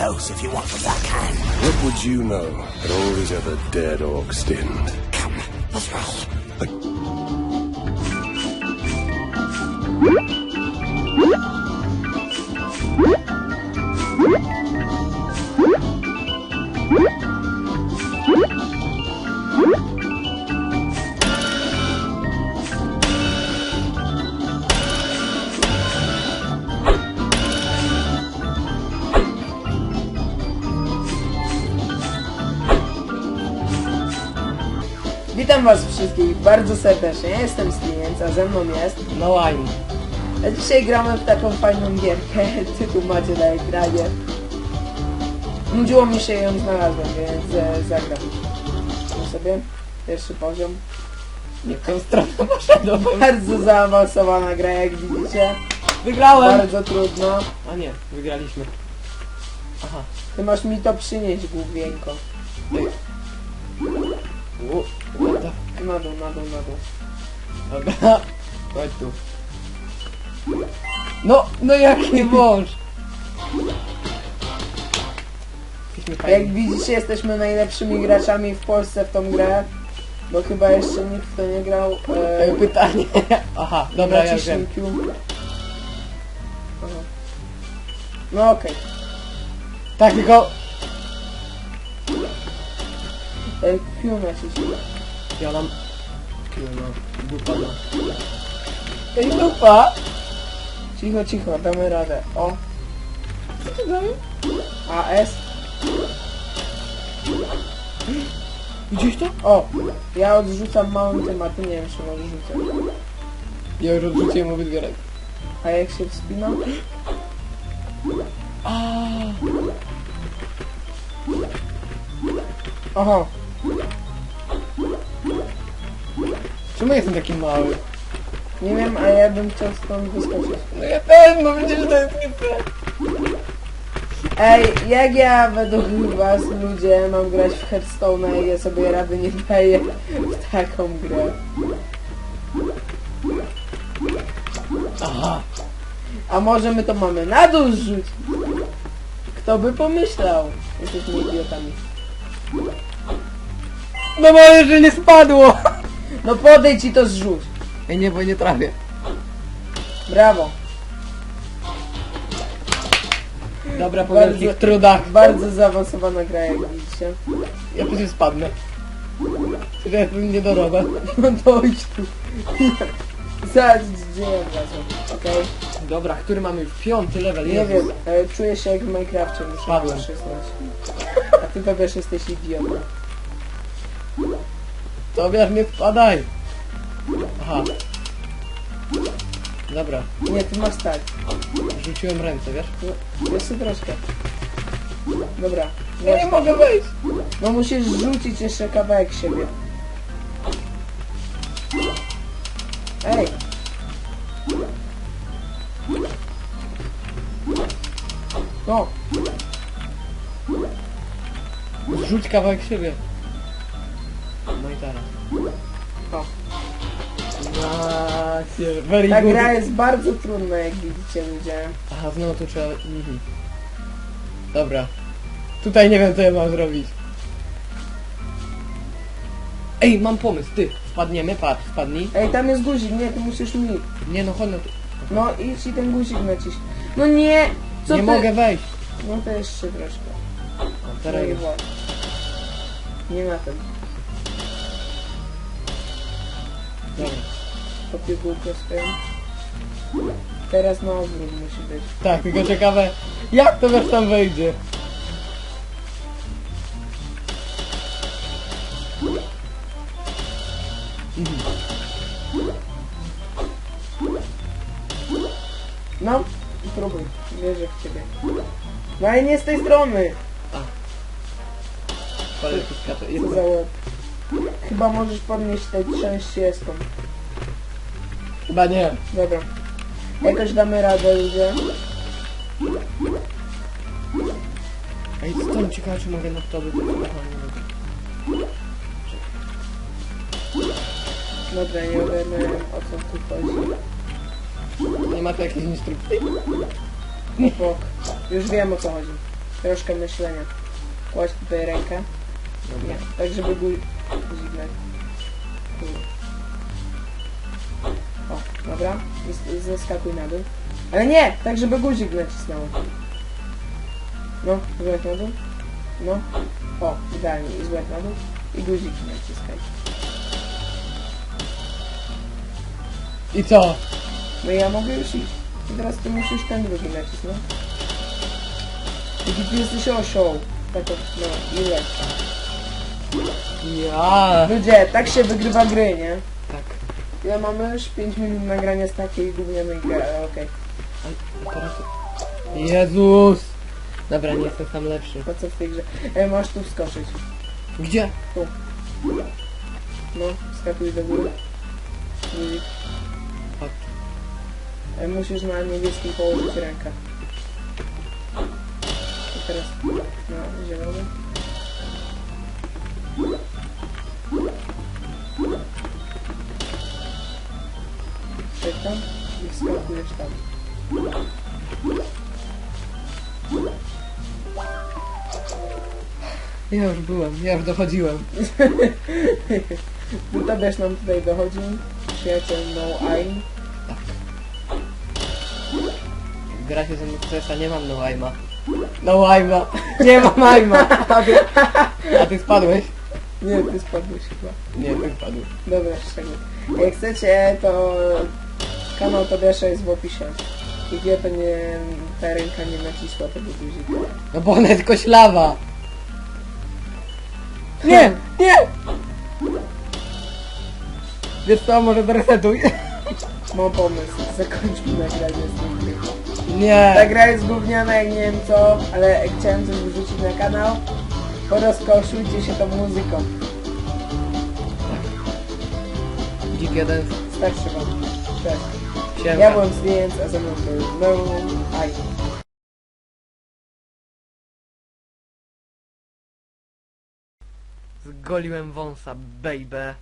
close if you want what I can. What would you know that all these other dead orcs didn't? Come, this way. Witam was wszystkich bardzo serdecznie, ja jestem Stiniec, a ze mną jest... No line. A dzisiaj gramy w taką fajną gierkę, tytuł macie na ekranie. Nudziło mi się ją znalazłem, więc e, zagram. Tu sobie, pierwszy poziom. Nie w tą stronę poszedłem. Bardzo zaawansowana gra, jak widzicie. Wygrałem! Bardzo trudno. A nie, wygraliśmy. Aha. Ty masz mi to przynieść, główienko. Ej. U, the- Na dół, na dół, na dół. Dobra. Chodź tu. No, no jaki! Jesteśmy Jak widzicie, jesteśmy najlepszymi graczami w Polsce w tą grę. Bo chyba jeszcze nikt w to nie grał. E, E, Pytanie. Aha, dobra, ja wiem. Aha. No okej. Tak, tylko... Okay. Q naciśnij. Ja mam... No, dupa. Ej, dupa! Cicho, cicho, damy radę. O, Co ty dałeś? AS. Gdzieś to? O, ja odrzucam małym ty nie wiem, czy odrzucę. Ja już odrzuciłem obydwie ręce. A jak się wspina? A, Czemu jestem taki mały? nie wiem, a ja bym chciał stąd wyskoczyć. No ja też, no przecież to jest nie fair. Ej, jak ja według was ludzie mam grać w Hearthstone, jak ja sobie rady nie daję w taką grę? Aha. A może my to mamy na dół rzucić? Kto by pomyślał? Jesteśmy idiotami. No moje, że nie spadło! No podejdź i to zrzuć. Ej, nie, bo nie trafię. Brawo. Dobra, po Bardzo- wielkich trudach. Bardzo zaawansowana gra, jak widzicie. Ja przecież spadnę. Że ja tu nie dorobię. No to idź tu. Zaraz, gdzie ja wracam, okej? Dobra, który mamy już? Piąty level, Nie Jezus. wiem, e, czuję się jak w Minecrafcie, muszę Spadłem. przysnąć. A ty wiesz, jesteś idiotą. To wiesz, nie spadaj. Aha. Dobra, Nie, ty masz tak. rzuciłem ręce, wiesz? No, jeszcze troszkę. Dobra. Ja nie mogę wejść. No musisz rzucić jeszcze kawałek siebie. Ej! No, Rzuć kawałek siebie. Macie, very Ta good. gra jest bardzo trudna, jak widzicie ludzie. Aha, znowu tu trzeba... Mhm. Dobra. Tutaj nie wiem, co ja mam zrobić. Ej, mam pomysł, ty. Wpadniemy, patrz, wpadnij. Ej, tam jest guzik, nie, ty musisz mi. Nie no, chodź no tu. No idź i ten guzik naciś. No nie! Co nie ty? mogę wejść. No to jeszcze troszkę. O, teraz No już. Nie na tym. Dobra. Po pigułkę swoją. Teraz na odwrót musi być. Tak, tylko ciekawe, jak to wiesz tam wejdzie? No, próbuj. Wierzę w ciebie. No ale nie z tej strony! Skacze. Jest za łeb. Chyba możesz podnieść tę część jest tą. Chyba nie. Dobra. Jakoś damy radę, ludzie. Ej, co tam ciekawe, czy mogę na to by... Dobra, nie ogarnąłem o co tu chodzi. Nie ma tu jakiejś instrukcji? Bok. Już wiem o co chodzi. Troszkę myślenia. Kładź tutaj rękę. Nie, tak żeby guzik Tu. Dobra. Zeskakuj na dół. Ale nie! Tak żeby guzik nacisnął. No, złek na dół. No. O, idealnie. I złek na dół. I guzik naciskaj. I co? No ja mogę już iść. I teraz ty musisz ten drugi nacisnąć. Jaki ty jesteś osią. Tak, o- no, i leć. Ja. Ludzie, tak się wygrywa gry, nie? Ile mamy już? 5 minut nagrania z takiej gównianej gry, ale okej. A teraz... Jezus! Dobra, nie jestem sam lepszy. Po co w tej grze? E, masz tu wskoczyć. Gdzie? No, wskakuj do góry. Chodź. E, musisz na niebieskim położyć rękę. Ja już byłem, ja już dochodziłem. Tobierz nam tutaj dochodzi. Przyjaciel No Aim. Gra się ze mną CS-a, nie mam no aima. No aima. Nie mam aima. A ty, a ty spadłeś? Nie, ty spadłeś chyba. Nie, ty spadłeś. Dobra, szczegół. Jak chcecie, to kanał Tobiasza jest w opisie. I wie, to nie, ta ręka nie nacisła tego guzika. No bo ona jest koślawa. Nie, nie! Wiesz co, może zresetuj. Mam pomysł, zakończmy nagranie z tym gry. Ta Nie. gra jest gówniana, jak nie wiem co, ale chciałem coś wrzucić na kanał. Porozkoszujcie się tą muzyką. Dzik jeden. Starszy wam. Cześć. Ja Siemka. byłem zdjęć, a ze mną był No Aim. Zgoliłem wąsa, baby.